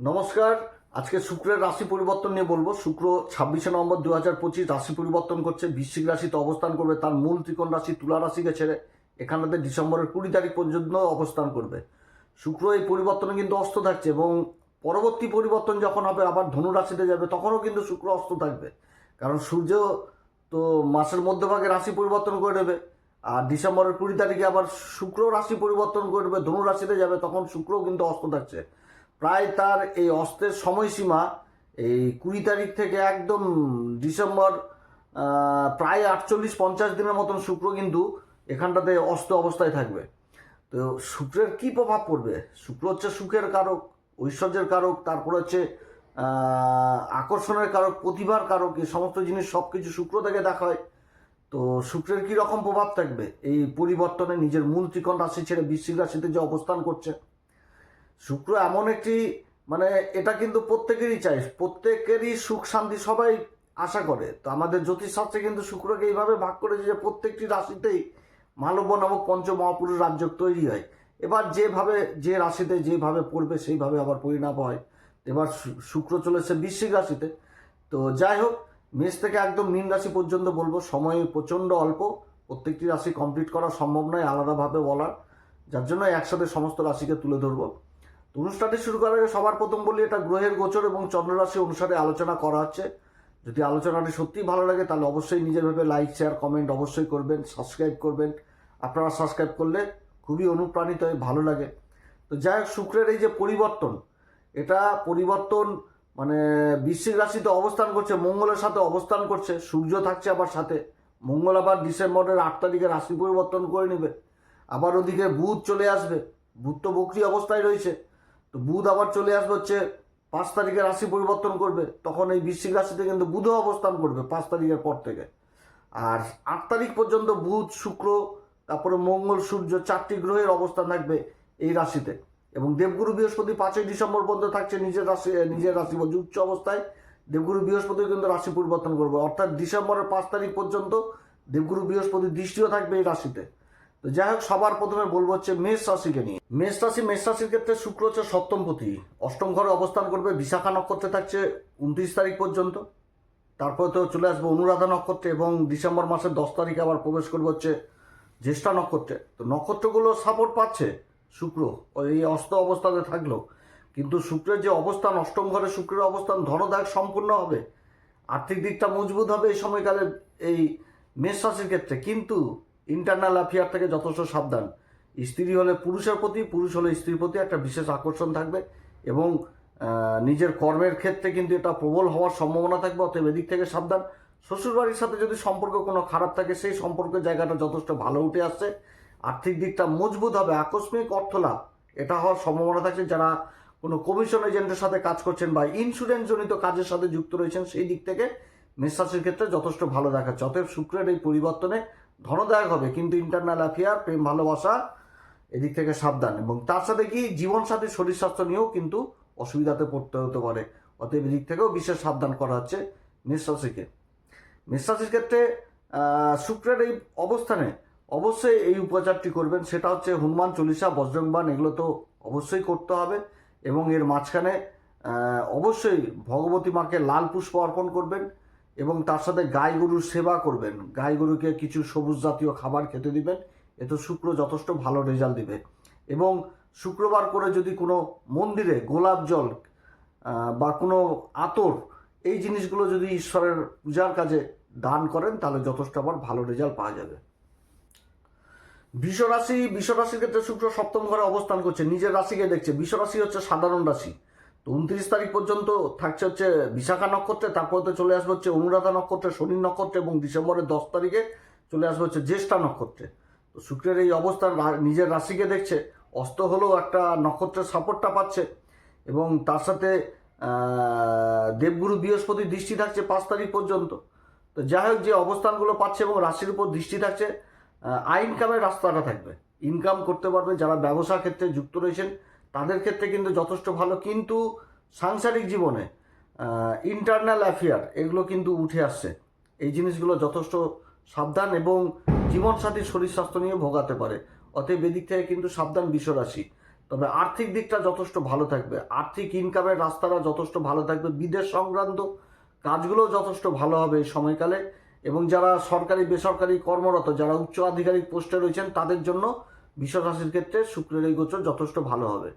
নমস্কার। আজকে শুক্রের রাশি পরিবর্তন নিয়ে বলব। শুক্র ছাব্বিশে নভেম্বর দু হাজার পঁচিশ রাশি পরিবর্তন করছে, বৃশ্চিক রাশিতে অবস্থান করবে, তার মূল ত্রিকোণ রাশি তুলা রাশিকে ছেড়ে এখানেতে ডিসেম্বরের কুড়ি তারিখ পর্যন্ত অবস্থান করবে। শুক্র এই পরিবর্তনে কিন্তু অস্ত থাকছে এবং পরবর্তী পরিবর্তন যখন হবে, আবার ধনু রাশিতে যাবে, তখনও কিন্তু শুক্র অস্ত থাকবে। কারণ সূর্য তো মাসের মধ্যভাগে রাশি পরিবর্তন করে দেবে আর ডিসেম্বরের কুড়ি তারিখে আবার শুক্র রাশি পরিবর্তন করবে, ধনু রাশিতে যাবে, তখন শুক্রও কিন্তু অস্ত থাকছে। প্রায় তার এই অস্তের সময়সীমা এই কুড়ি তারিখ থেকে একদম ডিসেম্বর প্রায় আটচল্লিশ পঞ্চাশ দিনের মতন শুক্র কিন্তু এখানটাতে অস্ত অবস্থায় থাকবে। তো শুক্রের কি প্রভাব পড়বে? শুক্র হচ্ছে সুখের কারক, ঐশ্বর্যের কারক, তারপর হচ্ছে আকর্ষণের কারক, প্রতিভার কারক, এই সমস্ত জিনিস সব কিছু শুক্র থেকে দেখা হয়। তো শুক্রের কি রকম প্রভাব থাকবে? এই পরিবর্তনে নিজের মূল ত্রিকোণ রাশি ছেড়ে বৃশ্চিক রাশিতে যে অবস্থান করছে শুক্র এমন একটি মানে এটা কিন্তু প্রত্যেকেরই চাই প্রত্যেকেরই সুখ, শান্তি সবাই আশা করে। তো আমাদের জ্যোতিষশাস্ত্রে কিন্তু শুক্রকে এইভাবে ভাগ করেছে যে প্রত্যেকটি রাশিতেই মালব্য নামক পঞ্চ মহাপুরুষ রাজ্য তৈরি হয়। এবার যেভাবে, যে রাশিতে যেভাবে পড়বে সেইভাবে আবার পরিণাম হয়। এবার শুক্র চলেছে বৃশ্চিক রাশিতে। তো যাই হোক, মেষ থেকে একদম মীন রাশি পর্যন্ত বলব, সময় প্রচণ্ড অল্প, প্রত্যেকটি রাশি কমপ্লিট করা সম্ভব নয়, আলাদাভাবে বলার। যার জন্য একসাথে সমস্ত রাশিকে তুলে ধরবো। অনুষ্ঠানটি শুরু করার আগে সবার প্রথম বলি এটা গ্রহের গোচর এবং চন্দ্ররাশি অনুসারে আলোচনা করা হচ্ছে। যদি আলোচনাটি সত্যিই ভালো লাগে, তাহলে অবশ্যই নিজের ভেবে লাইক শেয়ার কমেন্ট অবশ্যই করবেন সাবস্ক্রাইব করবেন। আপনারা সাবস্ক্রাইব করলে খুবই অনুপ্রাণিত হয় ভালো লাগে। তো যাই হোক, শুক্রের এই যে পরিবর্তন, এটা পরিবর্তন মানে বৃশ্চিক রাশিতে অবস্থান করছে, মঙ্গলের সাথে অবস্থান করছে, সূর্য থাকছে আবার সাথে। মঙ্গল আবার ডিসেম্বরের আট তারিখে রাশি পরিবর্তন করে নেবে। আবার ওদিকে বুধ চলে আসবে, বুধ তো বকরি অবস্থায় রয়েছে। তো বুধ আবার চলে আসবে হচ্ছে পাঁচ তারিখে রাশি পরিবর্তন করবে। তখন এই বৃশ্চিক রাশিতে কিন্তু বুধও অবস্থান করবে পাঁচ তারিখের পর থেকে। আর আট তারিখ পর্যন্ত বুধ, শুক্র, তারপরে মঙ্গল, সূর্য চারটি গ্রহের অবস্থান থাকবে এই রাশিতে। এবং দেবগুরু বৃহস্পতি পাঁচই ডিসেম্বর পর্যন্ত থাকছে নিজের রাশি নিজের রাশি বলছে উচ্চ অবস্থায়। দেবগুরু বৃহস্পতি কিন্তু রাশি পরিবর্তন করবে। অর্থাৎ ডিসেম্বরের পাঁচ তারিখ পর্যন্ত দেবগুরু বৃহস্পতি দৃষ্টিও থাকবে এই রাশিতে। তো যাই হোক, সবার প্রথমে বলব হচ্ছে মেষ রাশিকে নিয়ে। মেষ রাশি, মেষ রাশির ক্ষেত্রে শুক্র হচ্ছে সপ্তমপতি অষ্টম ঘরে অবস্থান করবে বিশাখা নক্ষত্রে থাকছে উনত্রিশ তারিখ পর্যন্ত। তারপরে তো চলে আসবে অনুরাধা নক্ষত্রে এবং ডিসেম্বর মাসের দশ তারিখে আবার প্রবেশ করবে হচ্ছে জ্যেষ্ঠা নক্ষত্রে। তো নক্ষত্রগুলো সাপোর্ট পাচ্ছে শুক্র, এই অস্ত অবস্থাতে থাকল কিন্তু শুক্রের যে অবস্থান, অষ্টম ঘরে শুক্রের অবস্থান ধনদায়ক সম্পূর্ণ হবে। আর্থিক দিকটা মজবুত হবে এই সময়কালে এই মেষ রাশির ক্ষেত্রে। কিন্তু ইন্টারনাল অ্যাফেয়ার থেকে যথেষ্ট সাবধান। স্ত্রী হলে পুরুষের প্রতি, পুরুষ হলে স্ত্রীর প্রতি একটা বিশেষ আকর্ষণ থাকবে এবং নিজের কর্মের ক্ষেত্রে কিন্তু এটা প্রবল হওয়ার সম্ভাবনা থাকবে, অতএব এদিক থেকে সাবধান। শ্বশুরবাড়ির সাথে যদি সম্পর্ক কোনো খারাপ থাকে, সেই সম্পর্কের জায়গাটা যথেষ্ট ভালো উঠে আসছে। আর্থিক দিকটা মজবুত হবে, আকস্মিক অর্থ লাভ এটা হওয়ার সম্ভাবনা থাকছে। যারা কোনো কমিশন এজেন্টের সাথে কাজ করছেন বা ইন্স্যুরেন্স জনিত কাজের সাথে যুক্ত রয়েছেন, সেই দিক থেকে মেষরাশির ক্ষেত্রে যথেষ্ট ভালো দেখাচ্ছে। অতএব শুক্রের এই পরিবর্তনে ধনদায়ক হবে, কিন্তু ইন্টারনাল অ্যাফেয়ার প্রেম, ভালোবাসা এদিক থেকে সাবধান। এবং তার সাথে কি? জীবনসাথীর শরীর স্বাস্থ্য নিয়েও কিন্তু অসুবিধাতে পড়তে হতে পারে। অতএব এদিক থেকেও বিশেষ সাবধান করা হচ্ছে মেষরাশিকে মেষরাশির ক্ষেত্রে শুক্রের এই অবস্থানে অবশ্যই এই উপচারটি করবেন। সেটা হচ্ছে হনুমান চল্লিশা বজ্রংবান এগুলো তো অবশ্যই করতে হবে। এবং এর মাঝখানে অবশ্যই ভগবতী মাকে লাল পুষ্প অর্পণ করবেন। এবং তার সাথে গাই গরুর সেবা করবেন। গাই গরুকে কিছু সবুজ জাতীয় খাবার খেতে দিবেন। এতে শুক্র যথেষ্ট ভালো রেজাল্ট দিবে। এবং শুক্রবার করে যদি কোনো মন্দিরে গোলাপ জল বা কোনো আতর, এই জিনিসগুলো যদি ঈশ্বরের পূজার কাজে দান করেন, তাহলে যথেষ্ট আবার ভালো রেজাল্ট পাওয়া যাবে। বিশ্বরাশি, বিশ্বরাশির ক্ষেত্রে শুক্র সপ্তম ঘরে অবস্থান করছে। নিজের রাশিকে দেখছে। বিশ্বরাশি হচ্ছে সাধারণ রাশি। উনত্রিশ তারিখ পর্যন্ত থাকছে হচ্ছে বিশাখা নক্ষত্রে, তারপরে তো চলে আসবে হচ্ছে অনুরাধা নক্ষত্রে, শনি নক্ষত্রে এবং ডিসেম্বরের দশ তারিখে চলে আসবে হচ্ছে জ্যেষ্ঠা নক্ষত্রে। তো শুক্রের এই অবস্থান নিজের রাশিকে দেখছে, অস্ত হলেও একটা নক্ষত্রের সাপোর্টটা পাচ্ছে এবং তার সাথে দেবগুরু বৃহস্পতির দৃষ্টি থাকছে পাঁচ তারিখ পর্যন্ত। তো যাই হোক, যে অবস্থানগুলো পাচ্ছে এবং রাশির উপর দৃষ্টি থাকছে আই ইনকামের রাস্তাটা থাকবে। ইনকাম করতে পারবে যারা ব্যবসা ক্ষেত্রে যুক্ত রয়েছেন তাদের ক্ষেত্রে কিন্তু যথেষ্ট ভালো, কিন্তু সাংসারিক জীবনে ইন্টারনাল অ্যাফেয়ার এগুলো কিন্তু উঠে আসছে। এই জিনিসগুলো যথেষ্ট সাবধান এবং জীবনসাথীর শরীর স্বাস্থ্য নিয়ে ভোগাতে পারে। অতএব এদিক থেকে কিন্তু সাবধান বিশ্বরাশি। তবে আর্থিক দিকটা যথেষ্ট ভালো থাকবে। আর্থিক ইনকামের রাস্তাটা যথেষ্ট ভালো থাকবে। বিদেশ সংক্রান্ত কাজগুলো যথেষ্ট ভালো হবে এই সময়কালে এবং যারা সরকারি, বেসরকারি কর্মরত, যারা উচ্চ আধিকারিক পোস্টে রয়েছেন, তাদের জন্য বিশ্বরাশির ক্ষেত্রে শুক্রের এই গোচর যথেষ্ট ভালো হবে।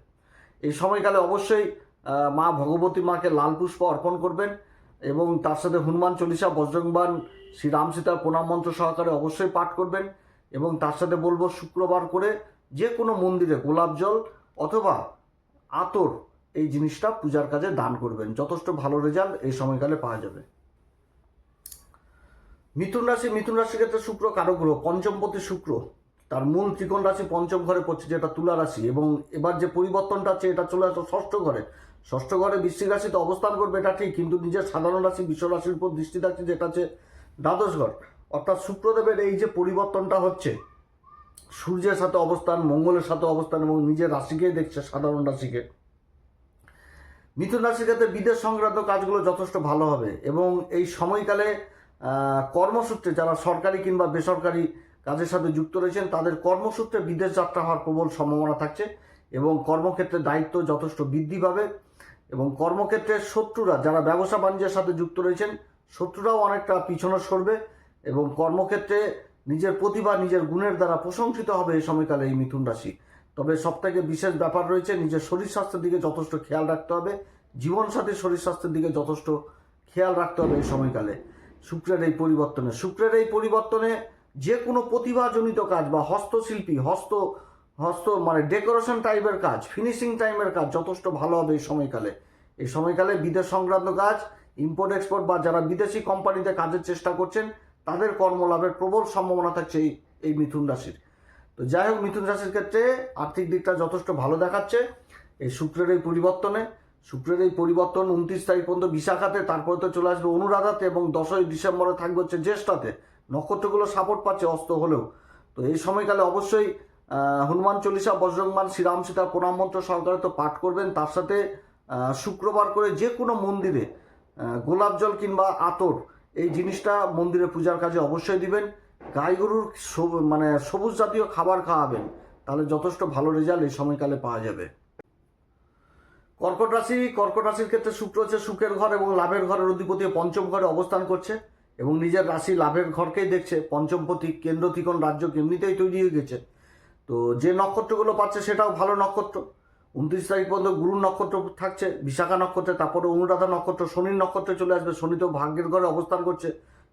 এই সময়কালে অবশ্যই মা ভগবতী মাকে লাল পুষ্প অর্পণ করবেন এবং তার সাথে হনুমান চল্লিশা বজ্রংবান শ্রী রাম সীতার প্রণাম মন্ত্র সহকারে অবশ্যই পাঠ করবেন এবং তার সাথে বলব শুক্রবার করে যে কোনো মন্দিরে গোলাপ জল অথবা আতর এই জিনিসটা পূজার কাজে দান করবেন। যথেষ্ট ভালো রেজাল্ট এই সময়কালে পাওয়া যাবে। মিথুন রাশি, মিথুন রাশির ক্ষেত্রে শুক্র, কারও গ্রহ, পঞ্চমপতি শুক্র। তার মূল ত্রিকোণ রাশি পঞ্চম ঘরে পড়ছে, যেটা তুলা রাশি। এবং এবার যে পরিবর্তনটা আছে, এটা চলে আসলো ষষ্ঠ ঘরে। ষষ্ঠ ঘরে বৃশ্চিক রাশিতে অবস্থান করবে, এটা ঠিক, কিন্তু নিজের সাধারণ রাশি, বিশ্ব রাশির উপর দৃষ্টি থাকছে যেটা হচ্ছে দ্বাদশ ঘর। অর্থাৎ শুক্রদেবের এই যে পরিবর্তনটা হচ্ছে, সূর্যের সাথে অবস্থান, মঙ্গলের সাথে অবস্থান, এবং নিজের রাশিকেই দেখছে সাধারণ রাশিকে। মিথুন রাশির ক্ষেত্রে বিদেশ সংক্রান্ত কাজগুলো যথেষ্ট ভালো হবে, এবং এই সময়কালে কর্মসূত্রে যারা সরকারি কিংবা বেসরকারি কাজের সাথে যুক্ত রয়েছেন। তাদের কর্মসূত্রে বিদেশ যাত্রা হওয়ার প্রবল সম্ভাবনা থাকছে এবং কর্মক্ষেত্রে দায়িত্ব যথেষ্ট বৃদ্ধি পাবে এবং কর্মক্ষেত্রে শত্রুরা, যারা ব্যবসা বাণিজ্যের সাথে যুক্ত রয়েছেন, শত্রুরাও অনেকটা পিছনে সরবে এবং কর্মক্ষেত্রে নিজের প্রতিভা, নিজের গুণের দ্বারা প্রশংসিত হবে এই সময়কালে এই মিথুন রাশি। তবে সবথেকে বিশেষ ব্যাপার রয়েছে, নিজের শরীর স্বাস্থ্যের দিকে যথেষ্ট খেয়াল রাখতে হবে। জীবনসাথীর শরীর স্বাস্থ্যের দিকে যথেষ্ট খেয়াল রাখতে হবে এই সময়কালে। শুক্রের এই পরিবর্তনে, শুক্রের এই পরিবর্তনে যে কোনো প্রতিভাজনিত কাজ বা হস্তশিল্পী, হস্ত হস্ত মানে ডেকোরেশন টাইপের কাজ, ফিনিশিং টাইমের কাজ যথেষ্ট ভালো হবে এই সময়কালে। এই সময়কালে বিদেশ সংক্রান্ত কাজ ইম্পোর্ট এক্সপোর্ট বা যারা বিদেশি কোম্পানিতে কাজের চেষ্টা করছেন, তাদের কর্মলাভের প্রবল সম্ভাবনা থাকছে এই এই মিথুন রাশির। তো যাই হোক, মিথুন রাশির ক্ষেত্রে আর্থিক দিকটা যথেষ্ট ভালো দেখাচ্ছে। এই শুক্রের এই পরিবর্তনে, শুক্রের এই পরিবর্তন উনত্রিশ তারিখ পর্যন্ত বিশাখাতে, তারপরে তো চলে আসবে অনুরাধাতে এবং দশই ডিসেম্বরে থাকবে হচ্ছে জ্যেষ্ঠাতে। নক্ষত্রগুলো সাপোর্ট পাচ্ছে অস্ত হলেও। তো এই সময়কালে অবশ্যই হনুমান চল্লিশা বজ্রংবান শ্রীরাম সীতা প্রণাম মন্ত্র সহকারে তো পাঠ করবেন। তার সাথে শুক্রবার করে যে কোনো মন্দিরে গোলাপ জল কিংবা আতর, এই জিনিসটা মন্দিরে পূজার কাজে অবশ্যই দিবেন। গাই গরুর মানে সবুজ জাতীয় খাবার খাওয়াবেন। তাহলে যথেষ্ট ভালো রেজাল্ট এই সময়কালে পাওয়া যাবে। কর্কট রাশি, কর্কট রাশির ক্ষেত্রে শুক্র হচ্ছে সুখের ঘর এবং লাভের ঘরের অধিপতি পঞ্চম ঘরে অবস্থান করছে। এবং নিজের রাশি লাভের ঘরকেই দেখছে। পঞ্চমপতি কেন্দ্র ত্রিকোণ রাজ্য এমনিতেই তৈরি হয়ে গেছে। তো যে নক্ষত্রগুলো পাচ্ছে সেটাও ভালো নক্ষত্র। উনত্রিশ তারিখ পর্যন্ত গুরু নক্ষত্র থাকছে, বিশাখা নক্ষত্রে, তারপরে অনুরাধা নক্ষত্র, শনির নক্ষত্রে চলে আসবে। শনি তো ভাগ্যের ঘরে অবস্থান করছে।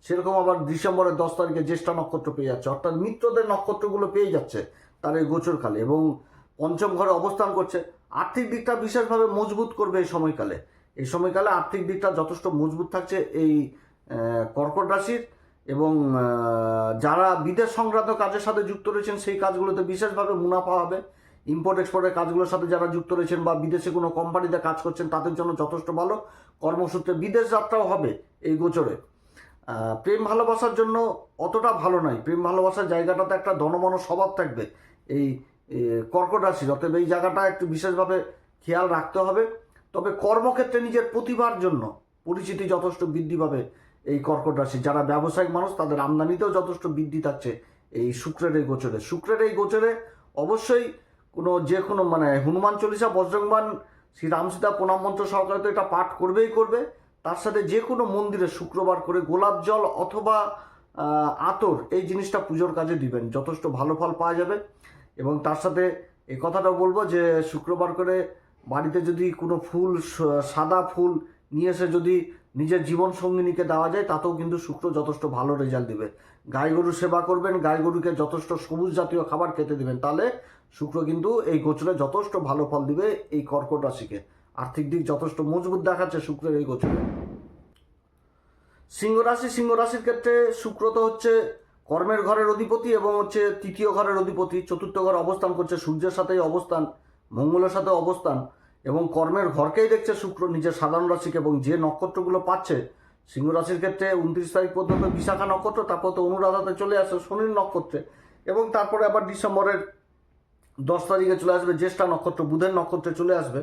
সেরকম আবার ডিসেম্বরের দশ তারিখে জ্যেষ্ঠা নক্ষত্র পেয়ে যাচ্ছে। অর্থাৎ মিত্রদের নক্ষত্রগুলো পেয়ে যাচ্ছে তার এই গোচরকালে এবং পঞ্চম ঘরে অবস্থান করছে। আর্থিক দিকটা বিশেষভাবে মজবুত করবে এই সময়কালে। এই সময়কালে আর্থিক দিকটা যথেষ্ট মজবুত থাকছে। এই কর্কট রাশির এবং যারা বিদেশ সংক্রান্ত কাজের সাথে যুক্ত রয়েছেন, সেই কাজগুলোতে বিশেষভাবে মুনাফা হবে। ইম্পোর্ট এক্সপোর্টের কাজগুলোর সাথে যারা যুক্ত রয়েছেন বা বিদেশে কোনো কোম্পানিতে কাজ করছেন, তাদের জন্য যথেষ্ট ভালো। কর্মসূত্রে বিদেশ যাত্রাও হবে এই গোচরে। প্রেম ভালোবাসার জন্য অতটা ভালো নয়। প্রেম ভালোবাসার জায়গাটাতে একটা দনমন স্বভাব থাকবে। এই কর্কট রাশির, অতএব এই জায়গাটা একটু বিশেষভাবে খেয়াল রাখতে হবে। তবে কর্মক্ষেত্রে নিজের প্রতিভার জন্য পরিচিতি যথেষ্ট বৃদ্ধি পাবে। এই কর্কট রাশি। যারা ব্যবসায়িক মানুষ, তাদের আমদানিতেও যথেষ্ট বৃদ্ধি থাকছে এই শুক্রের এই গোচরে। শুক্রের এই গোচরে অবশ্যই কোনো যে কোনো মানে হনুমান চল্লিশা, বজ্রংবান শ্রী রামসীতা প্রণাম মন্ত্র সহকারে তো এটা পাঠ করবেই করবে। তার সাথে যে কোনো মন্দিরে শুক্রবার করে গোলাপ জল অথবা আতর এই জিনিসটা পুজোর কাজে দিবেন। যথেষ্ট ভালো ফল পাওয়া যাবে। এবং তার সাথে এই কথাটা বলব যে, শুক্রবার করে বাড়িতে যদি কোনো ফুল সাদা ফুল নিয়ে এসে যদি নিজের জীবন সঙ্গিনীকে দেওয়া যায়, তাতেও কিন্তু শুক্র যথেষ্ট ভালো রেজাল্ট দিবে। গাই গরু সেবা করবেন, গাই গরুকে যথেষ্ট সবুজ জাতীয় খাবার খেতে দিবেন, তাহলে শুক্র কিন্তু এই গোচরে যথেষ্ট ভালো ফল দিবে এই কর্কট রাশিকে। আর্থিক দিক যথেষ্ট মজবুত দেখাচ্ছে শুক্রের এই গোচরে। সিংহ রাশি, সিংহ রাশির ক্ষেত্রে শুক্র তো হচ্ছে কর্মের ঘরের অধিপতি এবং হচ্ছে তৃতীয় ঘরের অধিপতি, চতুর্থ ঘরে অবস্থান করছে, সূর্যের সাথেই অবস্থান, মঙ্গলের সাথে অবস্থান। এবং কর্মের ঘরকেই দেখছে শুক্র, নিজের সাধারণ রাশিকে এবং যে নক্ষত্রগুলো পাচ্ছে, সিংহ রাশির ক্ষেত্রে উনত্রিশ তারিখ পর্যন্ত বিশাখা নক্ষত্র, তারপর তো অনুরাধাতে চলে আসে শনির নক্ষত্রে এবং তারপরে আবার ডিসেম্বরের দশ তারিখে চলে আসবে জ্যেষ্ঠা নক্ষত্র, বুধের নক্ষত্রে চলে আসবে।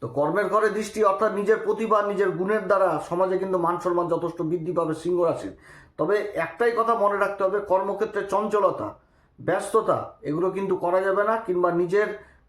তো কর্মের ঘরে দৃষ্টি, অর্থাৎ নিজের প্রতিভা, নিজের গুণের দ্বারা সমাজে কিন্তু মান সম্মান যথেষ্ট বৃদ্ধি পাবে সিংহ রাশির। তবে একটাই কথা মনে রাখতে হবে, কর্মক্ষেত্রে চঞ্চলতা, ব্যস্ততা, এগুলো কিন্তু করা যাবে না কিংবা নিজের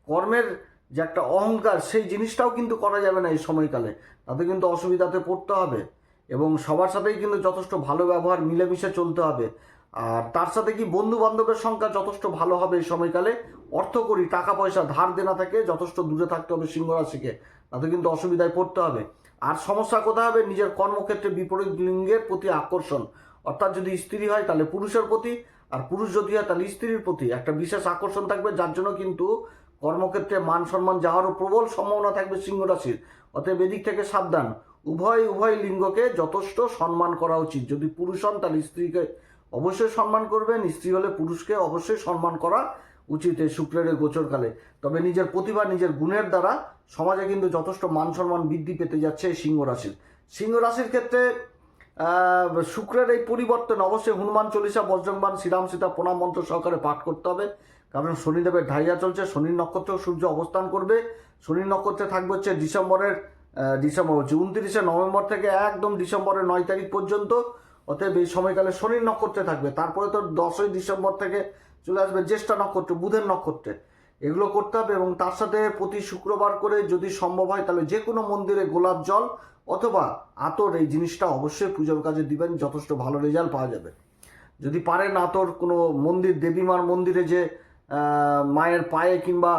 কর্মের যে একটা অহংকার, সেই জিনিসটাও কিন্তু করা যাবে না এই সময়কালে। তাতে কিন্তু অসুবিধাতে পড়তে হবে এবং সবার সাথেই কিন্তু যথেষ্ট ভালো ব্যবহার, মিলেমিশে চলতে হবে। আর তার সাথে কি বন্ধু বান্ধবের সংখ্যা যথেষ্ট ভালো হবে এই সময়কালে? অর্থ করি, টাকা পয়সা, ধার দেনা থেকে যথেষ্ট দূরে থাকতে হবে সিংহ রাশিকে। তাতে কিন্তু অসুবিধায় পড়তে হবে। আর সমস্যা কোথায় হবে? নিজের কর্মক্ষেত্রে বিপরীত লিঙ্গের প্রতি আকর্ষণ। অর্থাৎ যদি স্ত্রী হয়, তাহলে পুরুষের প্রতি, আর পুরুষ যদি হয়, তাহলে স্ত্রীর প্রতি। একটা বিশেষ আকর্ষণ থাকবে, যার জন্য কিন্তু কর্মক্ষেত্রে মান সম্মান যাওয়ারও প্রবল সম্ভাবনা থাকবে সিংহ রাশির, অতএব এদিক থেকে সাবধান। উভয় উভয় লিঙ্গকে যথেষ্ট সম্মান করা উচিত। যদি পুরুষ হন, তাহলে স্ত্রীকে অবশ্যই সম্মান করবেন। স্ত্রী হলে পুরুষকে অবশ্যই সম্মান করা উচিত এই শুক্রের গোচরকালে। তবে নিজের প্রতিভা, নিজের গুণের দ্বারা সমাজে কিন্তু যথেষ্ট মান সম্মান বৃদ্ধি পেতে যাচ্ছে এই সিংহ রাশির। সিংহ রাশির ক্ষেত্রে শুক্রের এই পরিবর্তন অবশ্যই হনুমান চল্লিশা বজ্রংবান শ্রীরাম সীতা প্রণাম মন্ত্র সহকারে পাঠ করতে হবে। কারণ শনিদেবের ঢাইয়া চলছে, শনির নক্ষত্র সূর্য অবস্থান করবে। শনির নক্ষত্রে থাকবে হচ্ছে ডিসেম্বরের ডিসেম্বর, হচ্ছে উনত্রিশে নভেম্বর থেকে একদম ডিসেম্বরের নয় তারিখ পর্যন্ত। অতএব এই সময়কালে শনির নক্ষত্রে থাকবে। তারপরে তো দশই ডিসেম্বর থেকে চলে আসবে জ্যেষ্ঠা নক্ষত্র, বুধের নক্ষত্রে। এগুলো করতে হবে এবং তার সাথে প্রতি শুক্রবার করে যদি সম্ভব হয় তাহলে যে কোনো মন্দিরে গোলাপ জল অথবা আতর এই জিনিসটা অবশ্যই পুজোর কাজে দিবেন, যথেষ্ট ভালো রেজাল্ট পাওয়া যাবে। যদি পারেন আতর, কোনো মন্দির, দেবীমার মন্দিরে যে মায়ের পায়ে কিংবা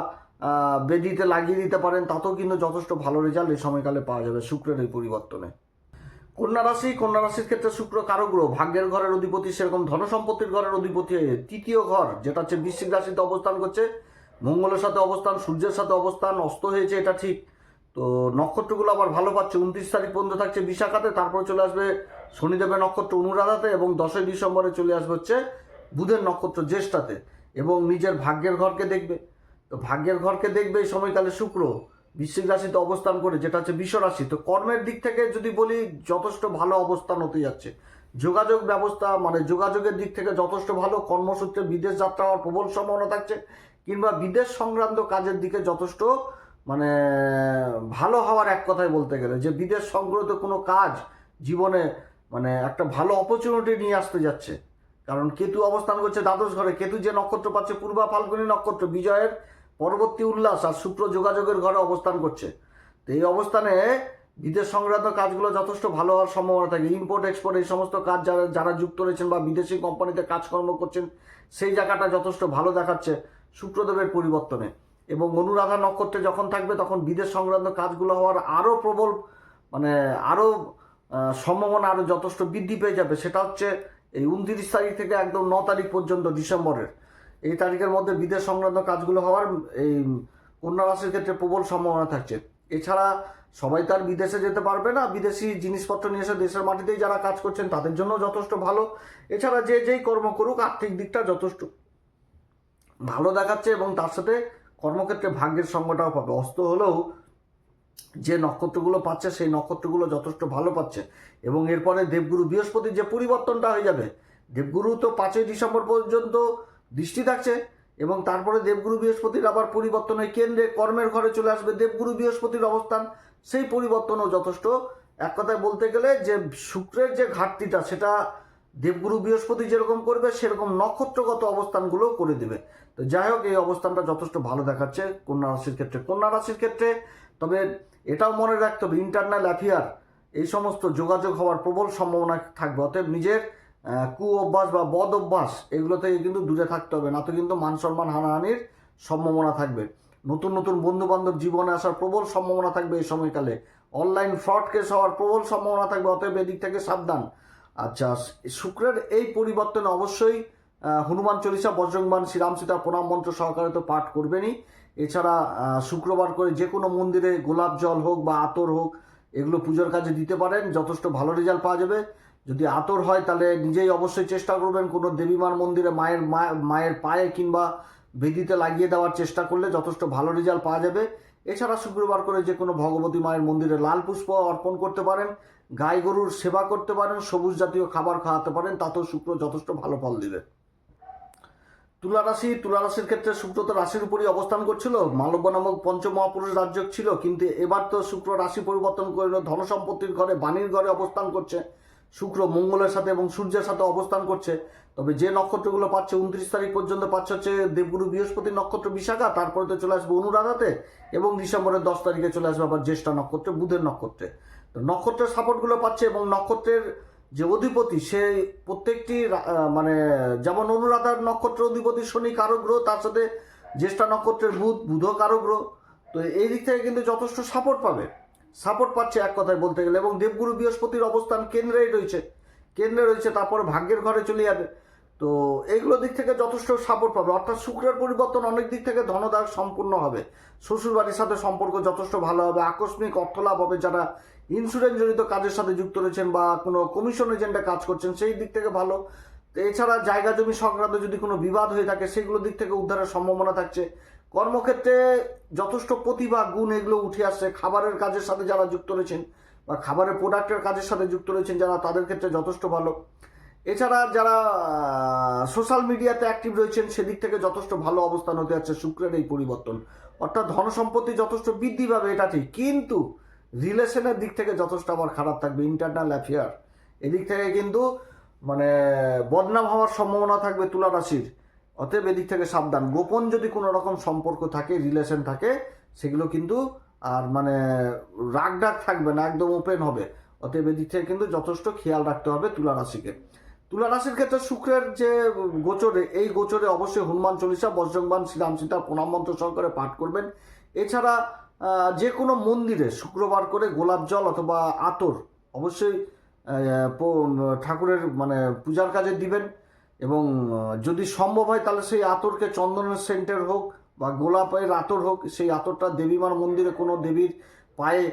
বেদিতে লাগিয়ে দিতে পারেন, তাতেও কিন্তু যথেষ্ট ভালো রেজাল্ট এই সময়কালে পাওয়া যাবে শুক্রের এই পরিবর্তনে। কন্যা রাশি, কন্যা রাশির ক্ষেত্রে শুক্র কারগ্রহ ভাগ্যের ঘরের অধিপতি সেরকম ধন সম্পত্তির ঘরের অধিপতি তৃতীয় ঘর, যেটা হচ্ছে বৃশ্চিক রাশিতে অবস্থান করছে, মঙ্গলের সাথে অবস্থান, সূর্যের সাথে অবস্থান, অস্ত হয়েছে, এটা ঠিক। তো নক্ষত্রগুলো আবার ভালো পাচ্ছে, উনত্রিশ তারিখ পর্যন্ত থাকছে বিশাখাতে, তারপরে চলে আসবে শনিদেবের নক্ষত্র অনুরাধাতে এবং দশই ডিসেম্বরে চলে আসবে হচ্ছে বুধের নক্ষত্র জ্যেষ্ঠাতে। এবং নিজের ভাগ্যের ঘরকে দেখবে। তো ভাগ্যের ঘরকে দেখবে এই সময়কালে শুক্র বৃশ্চিক রাশিতে অবস্থান করে, যেটা হচ্ছে বিশ্ব রাশি। তো কর্মের দিক থেকে যদি বলি, যথেষ্ট ভালো অবস্থান হতে যাচ্ছে। যোগাযোগ ব্যবস্থা মানে যোগাযোগের দিক থেকে যথেষ্ট ভালো। কর্মসূত্রে বিদেশ যাত্রা হওয়ার প্রবল সম্ভাবনা থাকছে, কিংবা বিদেশ সংক্রান্ত কাজের দিকে যথেষ্ট মানে ভালো হওয়ার এক কথায় বলতে গেলে, যে বিদেশ সংক্রান্ত কোনো কাজ জীবনে মানে একটা ভালো অপরচুনিটি নিয়ে আসতে যাচ্ছে। কারণ কেতু অবস্থান করছে দ্বাদশ ঘরে। কেতু যে নক্ষত্র পাচ্ছে, পূর্বা ফাল্গুনী নক্ষত্র, বিজয়ের পরবর্তী উল্লাস আর শুক্র যোগাযোগের ঘরে অবস্থান করছে। তো এই অবস্থানে বিদেশ সংক্রান্ত কাজগুলো যথেষ্ট ভালো হওয়ার সম্ভাবনা থাকে। ইম্পোর্ট এক্সপোর্ট এই সমস্ত কাজ যারা যারা যুক্ত রয়েছেন বা বিদেশি কোম্পানিতে কাজকর্ম করছেন, সেই জায়গাটা যথেষ্ট ভালো দেখাচ্ছে শুক্রদেবের পরিবর্তনে। এবং অনুরাধা নক্ষত্রে যখন থাকবে, তখন বিদেশ সংক্রান্ত কাজগুলো হওয়ার আরও প্রবল মানে আরও সম্ভাবনা আরও যথেষ্ট বৃদ্ধি পেয়ে যাবে। সেটা হচ্ছে এই উনত্রিশ তারিখ থেকে একদম ন তারিখ পর্যন্ত ডিসেম্বরের। এই তারিখের মধ্যে বিদেশ সংক্রান্ত কাজগুলো হওয়ার, এই কন্যা রাশির ক্ষেত্রে প্রবল সম্ভাবনা থাকছে। এছাড়া সবাই তার বিদেশে যেতে পারবে না, বিদেশি জিনিসপত্র নিয়ে এসে দেশের মাটিতেই যারা কাজ করছেন তাদের জন্য যথেষ্ট ভালো। এছাড়া যে যেই কর্ম করুক, আর্থিক দিকটা যথেষ্ট। ভালো দেখাচ্ছে এবং তার সাথে কর্মক্ষেত্রে ভাগ্যের সঙ্গটাও পাবে। অস্ত হলেও যে নক্ষত্রগুলো পাচ্ছে, সেই নক্ষত্রগুলো যথেষ্ট ভালো পাচ্ছে। এবং এরপরে দেবগুরু বৃহস্পতির যে পরিবর্তনটা হয়ে যাবে, দেবগুরু তো পাঁচই ডিসেম্বর পর্যন্ত দৃষ্টি থাকছে, এবং তারপরে দেবগুরু বৃহস্পতির আবার পরিবর্তন হয়ে কেন্দ্রে কর্মের ঘরে চলে আসবে। দেবগুরু বৃহস্পতির অবস্থান, সেই পরিবর্তনও যথেষ্ট। এক কথায় বলতে গেলে যে শুক্রের যে ঘাটতিটা, সেটা দেবগুরু বৃহস্পতি যেরকম করবে, সেরকম নক্ষত্রগত অবস্থানগুলো করে দেবে। তো যাই হোক, এই অবস্থানটা যথেষ্ট ভালো দেখাচ্ছে কন্যা রাশির ক্ষেত্রে। কন্যা রাশির ক্ষেত্রে তবে এটাও মনে রাখতে হবে ইন্টারনাল অ্যাফেয়ার এই সমস্ত যোগাযোগ হওয়ার প্রবল সম্ভাবনা থাকবে। অতএব নিজের কু অভ্যাস বা বদ অভ্যাস এগুলো থেকে কিন্তু দূরে থাকতে হবে, না তো কিন্তু মান সম্মান হানাহানির সম্ভাবনা থাকবে। নতুন নতুন বন্ধু বান্ধব জীবনে আসার প্রবল সম্ভাবনা থাকবে এই সময়কালে। অনলাইন ফ্রড কেস হওয়ার প্রবল সম্ভাবনা থাকবে, অতএব এদিক থেকে সাবধান। আচ্ছা শুক্রের এই পরিবর্তনে অবশ্যই হনুমান চল্লিশা বজ্রংবান শ্রীরাম সীতা প্রণাম মন্ত্র সহকারে তো পাঠ করবেনই। এছাড়া শুক্রবার করে যে কোনো মন্দিরে গোলাপ জল হোক বা আতর হোক, এগুলো পুজোর কাজে দিতে পারেন, যথেষ্ট ভালো রেজাল্ট পাওয়া যাবে। যদি আতর হয়, তাহলে নিজেই অবশ্যই চেষ্টা করবেন কোনো দেবীমার মন্দিরে মায়ের মায়ের পায়ে কিংবা বেদিতে লাগিয়ে দেওয়ার চেষ্টা করলে যথেষ্ট ভালো রেজাল্ট পাওয়া যাবে। এছাড়া শুক্রবার করে যে কোনো ভগবতী মায়ের মন্দিরে লাল পুষ্প অর্পণ করতে পারেন, গাই গরুর সেবা করতে পারেন, সবুজ জাতীয় খাবার খাওয়াতে পারেন, তাতেও শুক্র যথেষ্ট ভালো ফল দিবে। তুলা রাশি, তুলা রাশির ক্ষেত্রে শুক্র তো রাশির উপরই অবস্থান করছিল। মালব্য নামক পঞ্চমহাপুরুষ রাজ্য ছিল, কিন্তু এবার তো শুক্র রাশি পরিবর্তন করল ধন সম্পত্তির ঘরে, বাণীর ঘরে অবস্থান করছে। শুক্র মঙ্গলের সাথে এবং সূর্যের সাথে অবস্থান করছে। তবে যে নক্ষত্রগুলো পাচ্ছে, উনত্রিশ তারিখ পর্যন্ত পাচ্ছে হচ্ছে দেবগুরু বৃহস্পতি নক্ষত্র বিশাখা, তারপরে তো চলে আসবে অনুরাধাতে এবং ডিসেম্বরের দশ তারিখে চলে আসবে আবার জ্যেষ্ঠা নক্ষত্রে, বুধের নক্ষত্রে। তো নক্ষত্রের সাপোর্টগুলো পাচ্ছে এবং নক্ষত্রের যে অধিপতি, সে প্রত্যেকটি মানে যেমন অনুরাধার নক্ষত্র অধিপতি শনি কারক গ্রহ, তার সাথে জ্যেষ্ঠা নক্ষত্রের বুধ বুধ কারক গ্রহ। তো এই দিক থেকে কিন্তু যথেষ্ট সাপোর্ট পাবে। সাপোর্ট পাচ্ছে এক কথায় বলতে গেলে এবং দেবগুরু বৃহস্পতির অবস্থান কেন্দ্রেই রয়েছে। কেন্দ্রে রয়েছে, তারপরে ভাগ্যের ঘরে চলে যাবে। তো এইগুলো দিক থেকে যথেষ্ট সাপোর্ট পাবে। অর্থাৎ শুক্রের পরিবর্তন অনেক দিক থেকে ধনদায়ক সম্পূর্ণ হবে। শ্বশুরবাড়ির সাথে সম্পর্ক যথেষ্ট ভালো হবে। আকস্মিক অর্থলাভ হবে যারা ইন্স্যুরেন্স জড়িত কাজের সাথে যুক্ত রয়েছেন বা কোনো কমিশন এজেন্টে কাজ করছেন, সেই দিক থেকে ভালো। এছাড়া জায়গা জমি সংক্রান্ত যদি কোনো বিবাদ হয়ে থাকে, সেগুলো দিক থেকে উদ্ধারের সম্ভাবনা থাকছে। কর্মক্ষেত্রে যথেষ্ট প্রতিভা গুণ এগুলো উঠে আসছে। খাবারের কাজের সাথে যারা যুক্ত রয়েছেন বা খাবারের প্রোডাক্টের কাজের সাথে যুক্ত রয়েছেন, যারা তাদের ক্ষেত্রে যথেষ্ট ভালো। এছাড়া যারা সোশ্যাল মিডিয়াতে অ্যাক্টিভ রয়েছেন, সেদিক থেকে যথেষ্ট ভালো অবস্থান হতে যাচ্ছে শুক্রের এই পরিবর্তন। অর্থাৎ ধনসম্পত্তি যথেষ্ট বৃদ্ধি পাবে এটা ঠিক। কিন্তু রিলেশনের দিক থেকে যথেষ্ট আবার খারাপ থাকবে ইন্টারনাল অ্যাফেয়ার এদিক থেকে কিন্তু মানে বদনাম হওয়ার সম্ভাবনা থাকবে তুলা রাশির। অতএব এদিক থেকে সাবধান। গোপন যদি কোনো রকম সম্পর্ক থাকে রিলেশন থাকে, সেগুলো কিন্তু আর মানে রাগ ডাক থাকবে না, একদম ওপেন হবে। অতএব এদিক থেকে কিন্তু যথেষ্ট খেয়াল রাখতে হবে তুলা রাশিকে। তুলা রাশির ক্ষেত্রে শুক্রের যে গোচরে, এই গোচরে অবশ্যই হনুমান চল্লিশা বজ্রংবান শ্রীরাম সীতা প্রণাম মন্ত্র সহকারে পাঠ করবেন। এছাড়া যে কোনো মন্দিরে শুক্রবার করে গোলাপ জল অথবা আতর অবশ্যই ঠাকুরের মানে পূজার কাজে দিবেন এবং যদি সম্ভব হয় তাহলে সেই আতরকে চন্দনের সেন্টের হোক বা গোলাপের আতর হোক, সেই আতরটা দেবীমার মন্দিরে কোনো দেবীর পায়ে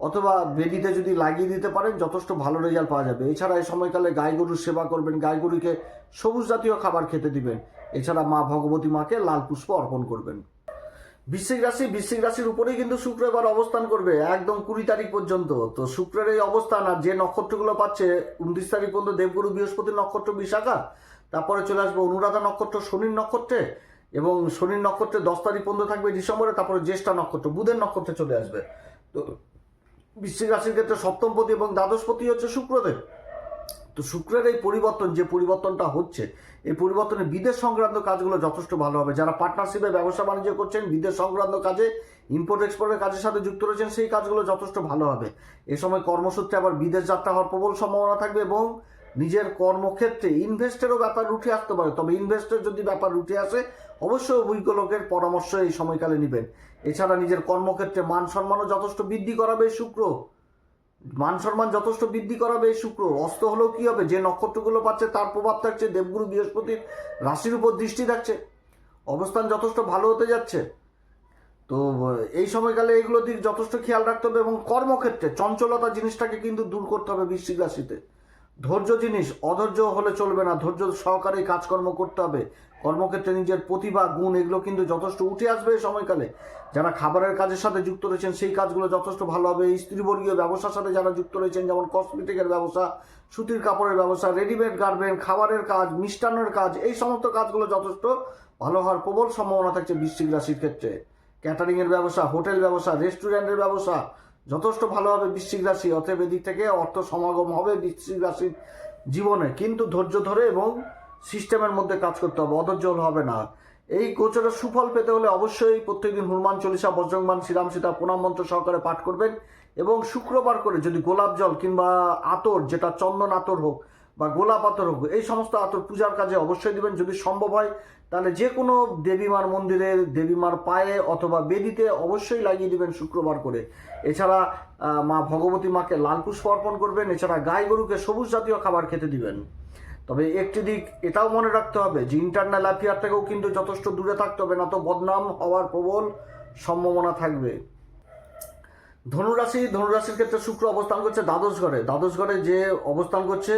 অথবা বেদিতে যদি লাগিয়ে দিতে পারেন, যথেষ্ট ভালো রেজাল্ট পাওয়া যাবে। এছাড়া এই সময়কালে গাই গরুর সেবা করবেন গাই গরুকে সবুজ জাতীয় খাবার খেতে দিবেন। এছাড়া মা ভগবতী মাকে লাল পুষ্প অর্পণ করবেন। বৃশ্চিক রাশি, বৃশ্চিক রাশির উপরেই কিন্তু শুক্র এবার অবস্থান করবে, একদম কুড়ি তারিখ পর্যন্ত। তো শুক্রের এই অবস্থান আর যে নক্ষত্রগুলো পাচ্ছে, উনত্রিশ তারিখ পর্যন্ত দেবগুরু বৃহস্পতি নক্ষত্র বিশাখা, তারপরে চলে আসবে অনুরাধা নক্ষত্র, শনির নক্ষত্রে, এবং শনির নক্ষত্রে দশ তারিখ পর্যন্ত থাকবে ডিসেম্বরে, তারপরে জ্যেষ্ঠা নক্ষত্র, বুধের নক্ষত্রে চলে আসবে। তো বৃশ্চিক রাশির ক্ষেত্রে সপ্তমপতি এবং দ্বাদশপতি হচ্ছে শুক্রদেব। তো শুক্রের এই পরিবর্তন, যে পরিবর্তনটা হচ্ছে, এই পরিবর্তনে বিদেশ সংক্রান্ত কাজগুলো যথেষ্ট ভালো হবে। যারা পার্টনারশিপে ব্যবসা বাণিজ্য করছেন, বিদেশ সংক্রান্ত কাজে ইম্পোর্ট এক্সপোর্টের কাজের সাথে যুক্ত রয়েছেন, সেই কাজগুলো যথেষ্ট ভালো হবে। এ সময় কর্মসূত্রে আবার বিদেশ যাত্রা হওয়ার প্রবল সম্ভাবনা থাকবে এবং নিজের কর্মক্ষেত্রে ইনভেস্টেরও ব্যাপার উঠে আসতে পারে। তবে ইনভেস্টের যদি ব্যাপার উঠে আসে, অবশ্যই অভিজ্ঞ লোকের পরামর্শ এই সময়কালে নেবেন। এছাড়া নিজের কর্মক্ষেত্রে মান সম্মানও যথেষ্ট বৃদ্ধি করাবে শুক্র। মান সম্মান যথেষ্ট বৃদ্ধি করাবে এই শুক্র। অস্ত হলেও কি হবে? যে নক্ষত্রগুলো পাচ্ছে, তার প্রভাব থাকছে, দেবগুরু বৃহস্পতির রাশির উপর দৃষ্টি থাকছে। অবস্থান যথেষ্ট ভালো হতে যাচ্ছে। তো, এই সময়কালে এগুলো দিক যথেষ্ট খেয়াল রাখতে হবে এবং কর্মক্ষেত্রে চঞ্চলতা জিনিসটাকে কিন্তু দূর করতে হবে বৃশ্চিক রাশিতে। ধৈর্য জিনিস, অধৈর্য হলে চলবে না। ধৈর্য সহকারে কাজকর্ম করতে হবে। কর্মক্ষেত্রে নিজের প্রতিভা, গুণ, এগুলো কিন্তু যথেষ্ট উঠে আসবে সময়কালে। যারা খাবারের কাজের সাথে যুক্ত রয়েছেন, সেই কাজগুলো যথেষ্ট ভালো হবে। স্ত্রীবর্গীয় ব্যবসার সাথে যারা যুক্ত রয়েছেন, যেমন কসমেটিকের ব্যবসা, সুতির কাপড়ের ব্যবসা রেডিমেড গার্মেন্ট খাবারের কাজ, মিষ্টান্নের কাজ, এই সমস্ত কাজগুলো যথেষ্ট ভালো হওয়ার প্রবল সম্ভাবনা থাকছে বৃশ্চিক রাশির ক্ষেত্রে। ক্যাটারিংয়ের ব্যবসা হোটেল ব্যবসা রেস্টুরেন্টের ব্যবসা যথেষ্ট ভালো হবে বৃশ্চিক রাশি, অতএব এদিক থেকে অর্থ সমাগম হবে বৃশ্চিক রাশির জীবনে। কিন্তু ধৈর্য ধরে এবং সিস্টেমের মধ্যে কাজ করতে হবে, অধৈর্য হবে না। এই গোচরের সুফল পেতে হলে অবশ্যই প্রত্যেকদিন হনুমান চল্লিশা বজ্রংবান শ্রীরাম সীতা প্রণাম মন্ত্র সহকারে পাঠ করবেন এবং শুক্রবার করে যদি গোলাপ জল কিংবা আতর, যেটা চন্দন আতর হোক বা গোলাপ আতর হোক এই সমস্ত আতর পূজার কাজে অবশ্যই দিবেন। যদি সম্ভব হয়, তাহলে যে কোনো দেবীমার মন্দিরে, দেবীমার পায়ে অথবা বেদিতে অবশ্যই লাগিয়ে দিবেন শুক্রবার করে। এছাড়া মা ভগবতী মাকে লাল পুষ্প অর্পণ করবেন, এছাড়া গাই গরুকে সবুজ জাতীয় খাবার খেতে দিবেন। তবে একটি দিক এটাও মনে রাখতে হবে যে ইন্টারনাল অ্যাফেয়ার থেকেও কিন্তু যথেষ্ট দূরে থাকতে হবে, না তো বদনাম হওয়ার প্রবল সম্ভাবনা থাকবে। ধনুরাশি, ধনুরাশির ক্ষেত্রে শুক্র অবস্থান করছে দ্বাদশ ঘরে। দ্বাদশ ঘরে যে অবস্থান করছে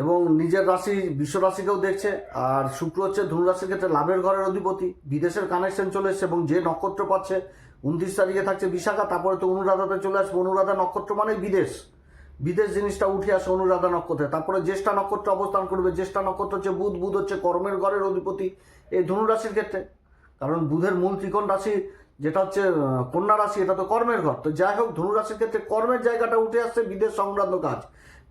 এবং নিজের রাশি বিশ্ব রাশিকেও দেখছে। আর শুক্র হচ্ছে ধনুরাশির ক্ষেত্রে লাভের ঘরের অধিপতি। বিদেশের কানেকশন চলে এসছে এবং যে নক্ষত্র পাচ্ছে, উনত্রিশ তারিখে থাকছে বিশাখা, তারপরে তো অনুরাধাতে চলে আসবে। অনুরাধা নক্ষত্র মানেই বিদেশ। বিদেশ জিনিসটা উঠে আসে অনুরাধা নক্ষত্রে। তারপরে জ্যেষ্ঠা নক্ষত্র অবস্থান করবে। জ্যেষ্ঠা নক্ষত্র হচ্ছে বুধ। বুধ হচ্ছে কর্মের ঘরের অধিপতি এই ধনুরাশির ক্ষেত্রে। কারণ বুধের মূল ত্রিকোণ রাশি যেটা হচ্ছে কন্যা রাশি, এটা তো কর্মের ঘর। তো যাই হোক, ধনু রাশির ক্ষেত্রে কর্মের জায়গাটা উঠে আসছে বিদেশ সংক্রান্ত কাজ।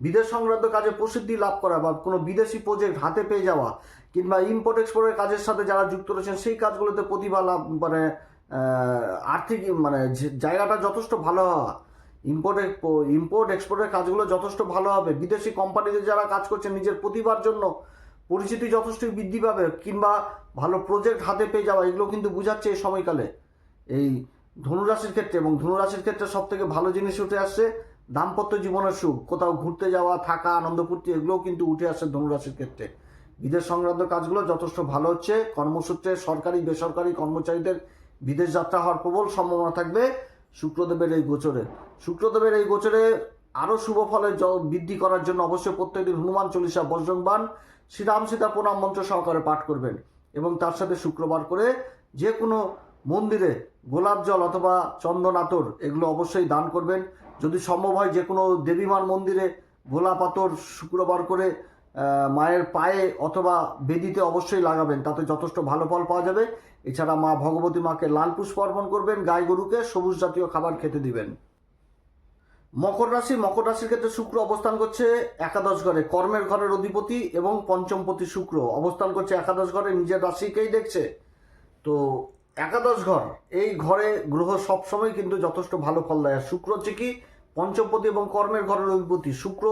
বিদেশ সংক্রান্ত কাজে প্রসিদ্ধি লাভ করা বা কোনো বিদেশি প্রজেক্ট হাতে পেয়ে যাওয়া কিংবা ইম্পোর্ট এক্সপোর্টের কাজের সাথে যারা যুক্ত রয়েছেন, সেই কাজগুলোতে প্রতিভা লাভ মানে আর্থিক মানে জায়গাটা যথেষ্ট ভালো হওয়া। ইম্পোর্ট ইম্পোর্ট এক্সপোর্টের কাজগুলো যথেষ্ট ভালো হবে। বিদেশি কোম্পানিতে যারা কাজ করছেন, নিজের প্রতিভার জন্য পরিচিতি যথেষ্ট বৃদ্ধি পাবে কিংবা ভালো প্রজেক্ট হাতে পেয়ে যাওয়া, এগুলো কিন্তু বোঝাচ্ছে এই সময়কালে। এই ধনুরাশির ক্ষেত্রে এবং ধনুরাশির ক্ষেত্রে সব থেকে ভালো জিনিস উঠে আসছে দাম্পত্য জীবনের সুখ, কোথাও ঘুরতে যাওয়া, থাকা, আনন্দ ফুর্তি, এগুলোও কিন্তু উঠে আসছে ধনুরাশির ক্ষেত্রে। বিদেশ সংক্রান্ত কাজগুলো যথেষ্ট ভালো হচ্ছে। কর্মসূত্রে সরকারি, বেসরকারি কর্মচারীদের বিদেশ যাত্রা হওয়ার প্রবল সম্ভাবনা থাকবে শুক্রদেবের এই গোচরে। শুক্রদেবের এই গোচরে আরও শুভ ফলে জ- বৃদ্ধি করার জন্য অবশ্যই প্রত্যেকদিন হনুমান চল্লিশা বজ্রংবান শ্রীরাম সীতা প্রণাম মন্ত্র সহকারে পাঠ করবেন এবং তার সাথে শুক্রবার করে যে কোনো মন্দিরে গোলাপ জল অথবা চন্দন আতর এগুলো অবশ্যই দান করবেন। যদি সম্ভব হয় যে কোনো দেবীমার মন্দিরে গোলাপ আতর শুক্রবার করে মায়ের পায়ে অথবা বেদিতে অবশ্যই লাগাবেন, তাতে যথেষ্ট ভালো ফল পাওয়া যাবে। এছাড়া মা ভগবতী মাকে লাল পুষ্প অর্পণ করবেন, গাই গরুকে সবুজ জাতীয় খাবার খেতে দিবেন। মকর রাশি, মকর রাশির ক্ষেত্রে শুক্র অবস্থান করছে একাদশ ঘরে, কর্মের ঘরের অধিপতি এবং পঞ্চমপতি শুক্র। অবস্থান করছে একাদশ ঘরে, নিজের রাশিকেই দেখছে। তো একাদশ ঘর। এই ঘরে গ্রহ সবসময় কিন্তু যথেষ্ট ভালো ফল দেয়। আর শুক্র হচ্ছে কি? পঞ্চপতি এবং কর্মের ঘরের অধিপতি। শুক্র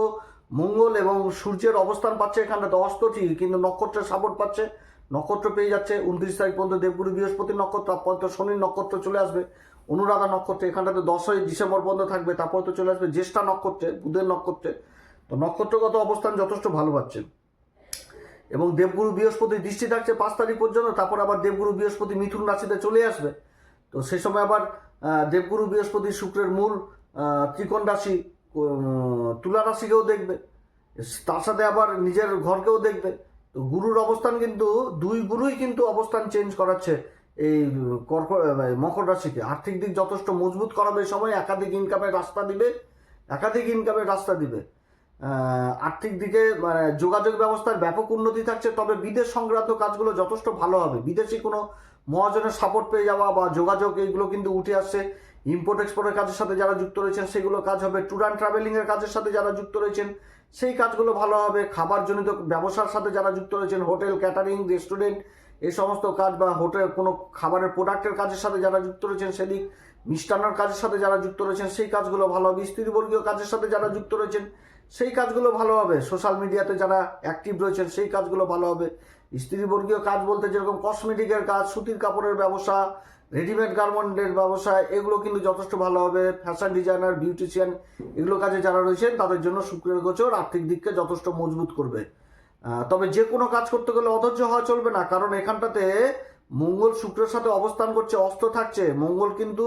মঙ্গল এবং সূর্যের অবস্থান পাচ্ছে এখানে। তো অস্ত ঠিক, কিন্তু নক্ষত্রের সাপোর্ট পাচ্ছে। নক্ষত্র পেয়ে যাচ্ছে। উনত্রিশ তারিখ পর্যন্ত দেবগুরু বৃহস্পতি নক্ষত্র তারপর তো শনির নক্ষত্র চলে আসবে। অনুরাধা নক্ষত্রে, এখানটাতে দশই ডিসেম্বর পর্যন্ত থাকবে। তারপর তো চলে আসবে জ্যেষ্ঠা নক্ষত্রে, বুধের নক্ষত্রে। তো নক্ষত্রগত অবস্থান যথেষ্ট ভালো পাচ্ছে। এবং দেবগুরু বৃহস্পতি দৃষ্টি থাকছে পাঁচ তারিখ পর্যন্ত, তারপর আবার দেবগুরু বৃহস্পতি মিথুন রাশিতে চলে আসবে। তো সেই সময় আবার দেবগুরু বৃহস্পতি শুক্রের মূল ত্রিকোণ রাশি তুলা রাশিকেও দেখবে। তার সাথে আবার নিজের ঘরকেও দেখবে। তো গুরুর অবস্থান কিন্তু, দুই গুরুই কিন্তু অবস্থান চেঞ্জ করাচ্ছে এই কর্ক মকর রাশিকে। আর্থিক দিক যথেষ্ট মজবুত করাবে সময়, একাধিক ইনকামের রাস্তা দিবে, একাধিক ইনকামের রাস্তা দিবে। আর্থিক দিকে মানে যোগাযোগ ব্যবস্থার ব্যাপক উন্নতি থাকছে, তবে বিদেশ সংক্রান্ত কাজগুলো যথেষ্ট ভালো হবে। বিদেশি কোনো মহাজনের সাপোর্ট পেয়ে যাওয়া বা যোগাযোগ এইগুলো কিন্তু উঠে আসছে। ইম্পোর্ট এক্সপোর্টের কাজের সাথে যারা যুক্ত রয়েছেন, সেগুলো কাজ হবে। ট্যুর অ্যান্ড ট্রাভেলিংয়ের কাজের সাথে যারা যুক্ত রয়েছেন, সেই কাজগুলো ভালো হবে। খাবারজনিত ব্যবসার সাথে যারা যুক্ত রয়েছেন, হোটেল ক্যাটারিং রেস্টুরেন্ট এই সমস্ত কাজ বা হোটেল, কোনো খাবারের প্রোডাক্টের কাজের সাথে যারা যুক্ত রয়েছেন, সেদিক মিষ্টান্নর কাজের সাথে যারা যুক্ত রয়েছেন, সেই কাজগুলো ভালো হবে। স্ত্রীবর্গীয় কাজের সাথে যারা যুক্ত রয়েছেন সেই কাজগুলো ভালো হবে। সোশ্যাল মিডিয়াতে যারা অ্যাক্টিভ রয়েছেন, সেই কাজগুলো ভালো হবে। স্ত্রীবর্গীয় কাজ বলতে যেরকম কসমেটিকের কাজ, সুতির কাপড়ের ব্যবসা রেডিমেড গার্মেন্টের ব্যবসা, এগুলো কিন্তু যথেষ্ট ভালো হবে। ফ্যাশন ডিজাইনার বিউটিশিয়ান এগুলো কাজে যারা রয়েছেন, তাদের জন্য শুক্রের গোচর আর্থিক দিককে যথেষ্ট মজবুত করবে। তবে যে কোনো কাজ করতে গেলে অধৈর্য হওয়া চলবে না, কারণ এখানটাতে মঙ্গল শুক্রের সাথে অবস্থান করছে, অস্ত থাকছে। মঙ্গল কিন্তু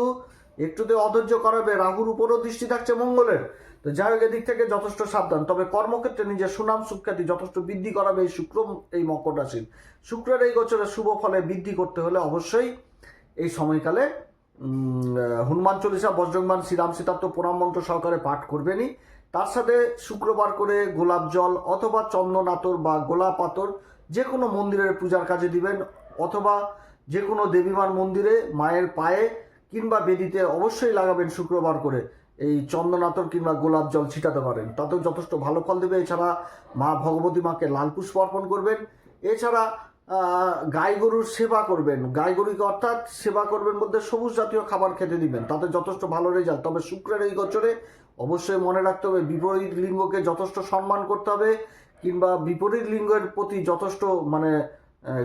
একটুতে অধৈর্য করাবে। রাহুর উপরও দৃষ্টি থাকছে মঙ্গলের। তো যাই হোক, এদিক থেকে যথেষ্ট সাবধান। তবে কর্মক্ষেত্রে নিজের সুনাম সুখ্যাতি যথেষ্ট বৃদ্ধি করাবে এই শুক্র এই মকর রাশির। শুক্রের এই গোচরে শুভ ফলে বৃদ্ধি করতে হলে অবশ্যই এই সময়কালে হনুমান চল্লিশা, বজ্রংবান, শ্রীরাম সীতাত্ম, প্রণাম মন্ত্র সহকারে পাঠ করবেনই। তার সাথে শুক্রবার করে গোলাপ জল অথবা চন্দন আতর বা গোলাপ আতর যে কোনো মন্দিরের পূজার কাজে দিবেন অথবা যে কোনো দেবীমার মন্দিরে মায়ের পায়ে কিংবা বেদিতে অবশ্যই লাগাবেন শুক্রবার করে। এই চন্দন কিংবা গোলাপ জল ছিটাতে পারেন। তাতেও যথেষ্ট ভালো ফল দেবে। এছাড়া মা ভগবতী মাকে লাল পুষ্প অর্পণ করবেন। এছাড়া গাই গরুর সেবা করবেন। গাই গরুকে অর্থাৎ সেবা করবেন মধ্যে সবুজ জাতীয় খাবার খেতে দিবেন। তাতে যথেষ্ট ভালো রেজাল্ট। তবে শুক্রের এই গোচরে অবশ্যই মনে রাখতে হবে, বিপরীত লিঙ্গকে যথেষ্ট সম্মান করতে হবে কিংবা বিপরীত লিঙ্গের প্রতি যথেষ্ট মানে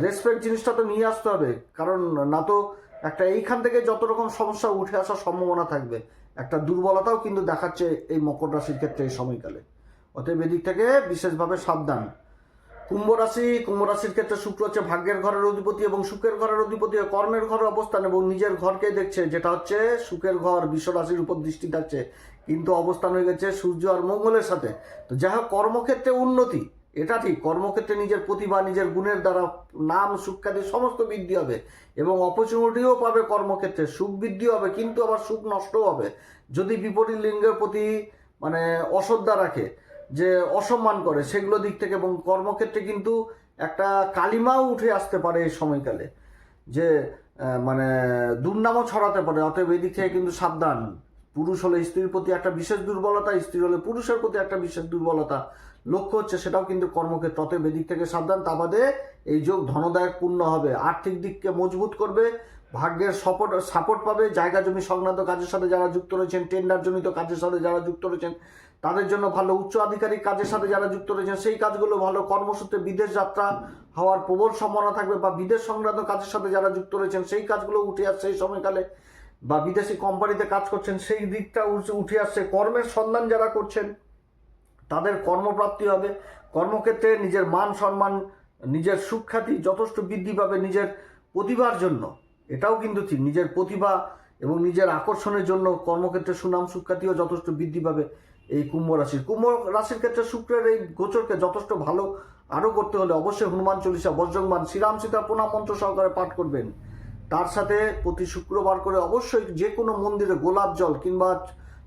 রেসপেক্ট জিনিসটা তো নিয়ে আসতে হবে। কারণ না তো একটা এইখান থেকে যত রকম সমস্যা উঠে আসার সম্ভাবনা থাকবে। একটা দুর্বলতাও কিন্তু দেখাচ্ছে এই মকর রাশির ক্ষেত্রে এই সময়কালে। অতএব এদিক থেকে বিশেষভাবে সাবধান। কুম্ভ রাশি, কুম্ভ রাশির ক্ষেত্রে শুক্র হচ্ছে ভাগ্যের ঘরের অধিপতি এবং সুখের ঘরের অধিপতি কর্মের ঘরের অবস্থান এবং নিজের ঘরকে দেখছে, যেটা হচ্ছে সুখের ঘর, বিশ্ব রাশির উপর দৃষ্টি থাকছে। কিন্তু অবস্থান হয়ে গেছে সূর্য আর মঙ্গলের সাথে। তো যাই হোক, কর্মক্ষেত্রে উন্নতি। এটা ঠিক, কর্মক্ষেত্রে নিজের প্রতিভা, নিজের গুণের দ্বারা নাম, সুখ্যাতি সমস্ত বৃদ্ধি হবে এবং অপরচুনিটিও পাবে কর্মক্ষেত্রে, সুখ বৃদ্ধি হবে, কিন্তু আবার সুখ নষ্টও হবে। যদি বিপরীত লিঙ্গের প্রতি মানে অশ্রদ্ধা রাখে, যে অসম্মান করে, সেগুলো দিক থেকে এবং কর্মক্ষেত্রে কিন্তু একটা কালিমাও উঠে আসতে পারে এই সময়কালে, যে মানে দুর্নামও ছড়াতে পারে, অতএব এই দিক থেকে কিন্তু সাবধান। পুরুষ হলে স্ত্রীর প্রতি একটা বিশেষ দুর্বলতা, স্ত্রী হলে পুরুষের প্রতি একটা বিশেষ দুর্বলতা লক্ষ্য হচ্ছে সেটাও কিন্তু কর্মক্ষেত্র অতএব এদিক থেকে সাবধান। তা বাদে এই যোগ ধনদায়ক পূর্ণ হবে। আর্থিক দিককে মজবুত করবে, ভাগ্যের সাপোর্ট সাপোর্ট পাবে, জায়গা জমি সংক্রান্ত কাজের সাথে যারা যুক্ত রয়েছেন টেন্ডার জনিত কাজের সাথে যারা যুক্ত রয়েছেন, তাদের জন্য ভালো উচ্চ আধিকারিক কাজের সাথে যারা যুক্ত রয়েছেন, সেই কাজগুলো ভালো কর্মসূত্রে বিদেশ যাত্রা হওয়ার প্রবল সম্ভাবনা থাকবে বা বিদেশ সংক্রান্ত কাজের সাথে যারা যুক্ত রয়েছেন, সেই কাজগুলো উঠে আসছে এই সময়কালে বা বিদেশি কোম্পানিতে কাজ করছেন, সেই দিকটা উঠে আসছে। কর্মের সন্ধান যারা করছেন তাদের কর্মপ্রাপ্তি হবে। কর্মক্ষেত্রে নিজের মান সম্মান, নিজের সুখ্যাতি যথেষ্ট বৃদ্ধি পাবে নিজের প্রতিভার জন্য। এটাও কিন্তু ঠিক। নিজের প্রতিভা এবং নিজের আকর্ষণের জন্য কর্মক্ষেত্রে সুনাম, সুখ্যাতিও যথেষ্ট বৃদ্ধি পাবে এই কুম্ভ রাশির। কুম্ভ রাশির ক্ষেত্রে শুক্রের এই গোচরকে যথেষ্ট ভালো আরও করতে হলে অবশ্যই হনুমান চল্লিশা, বজ্রংবান, শ্রীরাম সীতা প্রণাম মন্ত্র সহকারে পাঠ করবেন। তার সাথে প্রতি শুক্রবার করে অবশ্যই যে কোনো মন্দিরে গোলাপ জল কিংবা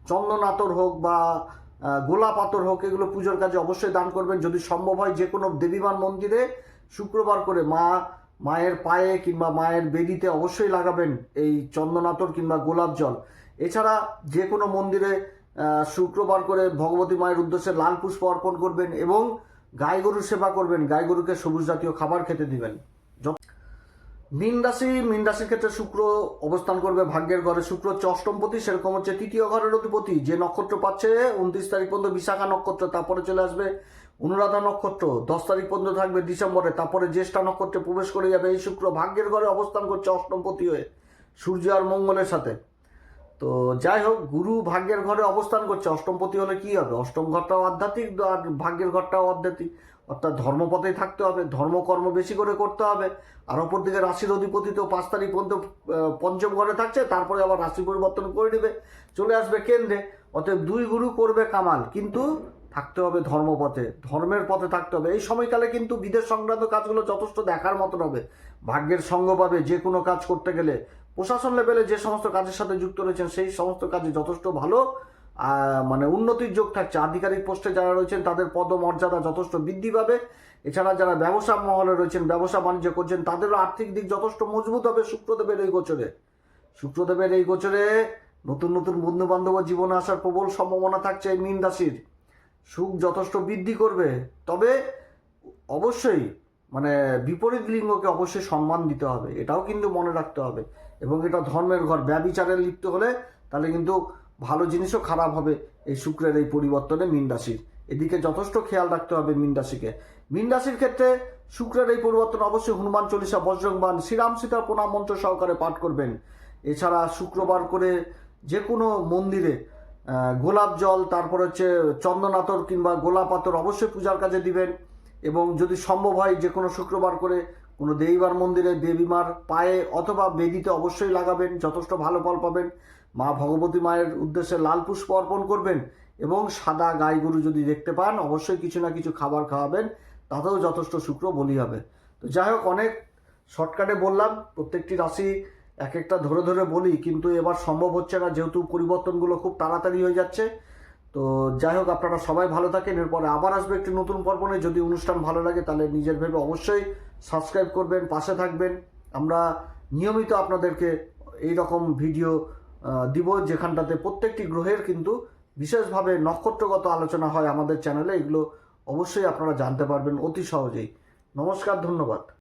চন্দন আতর হোক বা আহ, গোলাপ আতর হোক এগুলো পুজোর কাজে অবশ্যই দান করবেন। যদি সম্ভব হয় যে কোনো দেবীমান মন্দিরে শুক্রবার করে মা মায়ের পায়ে কিংবা মায়ের বেদিতে অবশ্যই লাগাবেন এই চন্দন আতর কিংবা গোলাপ জল। এছাড়া যে কোনো মন্দিরে শুক্রবার করে ভগবতী মায়ের উদ্দেশ্যে লাল পুষ্প অর্পণ করবেন এবং গাই গরুর সেবা করবেন। গাই গরুকে সবুজ জাতীয় খাবার খেতে দিবেন। মীন রাশি মীন রাশির ক্ষেত্রে শুক্র অবস্থান করবে ভাগ্যের ঘরে। শুক্র হচ্ছে অষ্টমপতি সেরকম হচ্ছে তৃতীয় ঘরের অধিপতি, যে নক্ষত্র পাচ্ছে উনত্রিশ তারিখ পর্যন্ত বিশাখা নক্ষত্র, তারপরে চলে আসবে অনুরাধা নক্ষত্র। দশ তারিখ পর্যন্ত থাকবে ডিসেম্বরে, তারপরে জ্যেষ্ঠা নক্ষত্রে প্রবেশ করে যাবে এই শুক্র। ভাগ্যের ঘরে অবস্থান করছে অষ্টমপতি হয়ে, সূর্য আর মঙ্গলের সাথে। তো যাই হোক, গুরু ভাগ্যের ঘরে অবস্থান করছে, অষ্টমপতি হলে কি হবে? অষ্টম ঘরটাও আধ্যাত্মিক, আর ভাগ্যের ঘরটাও আধ্যাত্মিক। অর্থাৎ ধর্মপথেই থাকতে হবে, ধর্মকর্ম বেশি করে করতে হবে। আর অপর দিকে রাশির অধিপতি তো পাঁচ তারিখ পর্যন্ত পঞ্চম ঘরে থাকছে, তারপরে আবার রাশি পরিবর্তন করে নেবে। চলে আসবে কেন্দ্রে, অতএব দুই গুরু করবে কামাল। কিন্তু থাকতে হবে ধর্মপথে, ধর্মের পথে থাকতে হবে। এই সময়কালে কিন্তু বিদেশ সংক্রান্ত কাজগুলো যথেষ্ট দেখার মতন হবে। ভাগ্যের সঙ্গ পাবে যে কোনো কাজ করতে গেলে। প্রশাসন লেভেলে যে সমস্ত কাজের সাথে যুক্ত রয়েছেন, সেই সমস্ত কাজে যথেষ্ট ভালো। মানে উন্নতির যোগ থাকছে। আধিকারিক পোস্টে যারা রয়েছেন, তাদের পদমর্যাদা যথেষ্ট বৃদ্ধি পাবে। এছাড়া যারা ব্যবসা মহলে রয়েছেন, ব্যবসা বাণিজ্য করছেন, তাদেরও আর্থিক দিক যথেষ্ট মজবুত হবে শুক্রদেবের এই গোচরে। শুক্রদেবের এই গোচরে নতুন নতুন বন্ধু বান্ধব জীবনে আসার প্রবল সম্ভাবনা থাকছে এই মীন রাশির। সুখ যথেষ্ট বৃদ্ধি করবে। তবে অবশ্যই মানে বিপরীত লিঙ্গকে অবশ্যই সম্মান দিতে হবে। এটাও কিন্তু মনে রাখতে হবে। এবং এটা ধর্মের ঘর। ব্যবিচারে লিপ্ত হলে তাহলে কিন্তু ভালো জিনিসও খারাপ হবে এই শুক্রের এই পরিবর্তনে মীন রাশির। এদিকে যথেষ্ট খেয়াল রাখতে হবে মীন রাশিকে। মীন রাশির ক্ষেত্রে শুক্রের এই পরিবর্তন অবশ্যই হনুমান চল্লিশা বজ্রংবান শ্রীরাম সীতার প্রণাম মন্ত্র সহকারে পাঠ করবেন। এছাড়া শুক্রবার করে যে কোনো মন্দিরে গোলাপ জল, তারপর হচ্ছে চন্দন আতর কিংবা গোলাপ আতর অবশ্যই পূজার কাজে দিবেন। এবং যদি সম্ভব হয় যে কোনো শুক্রবার করে কোনো দেবীমার মন্দিরে দেবীমার পায়ে অথবা বেদিতে অবশ্যই লাগাবেন, যথেষ্ট ভালো ফল পাবেন। মা ভগবতী মায়ের উদ্দেশ্যে লাল পুষ্প অর্পণ করবেন এবং সাদা গাই গরু যদি দেখতে পান, অবশ্যই কিছু না কিছু খাবার খাওয়াবেন, তাতেও যথেষ্ট শুক্র বলি হবে। তো যাই হোক, অনেক শর্টকাটে বললাম, প্রত্যেকটি রাশি এক একটা ধরে ধরে বলি, কিন্তু এবার সম্ভব হচ্ছে না, যেহেতু পরিবর্তনগুলো খুব তাড়াতাড়ি হয়ে যাচ্ছে। তো যাই হোক, আপনারা সবাই ভালো থাকেন, এরপরে আবার আসবে একটি নতুন পর্বনে যদি অনুষ্ঠান ভালো লাগে, তাহলে নিজের ভেবে অবশ্যই সাবস্ক্রাইব করবেন, পাশে থাকবেন। আমরা নিয়মিত আপনাদেরকে এই রকম ভিডিও আহ, দিব যেখানটাতে প্রত্যেকটি গ্রহের কিন্তু বিশেষভাবে নক্ষত্রগত আলোচনা হয় আমাদের চ্যানেলে। এগুলো অবশ্যই আপনারা জানতে পারবেন অতি সহজেই। নমস্কার ধন্যবাদ।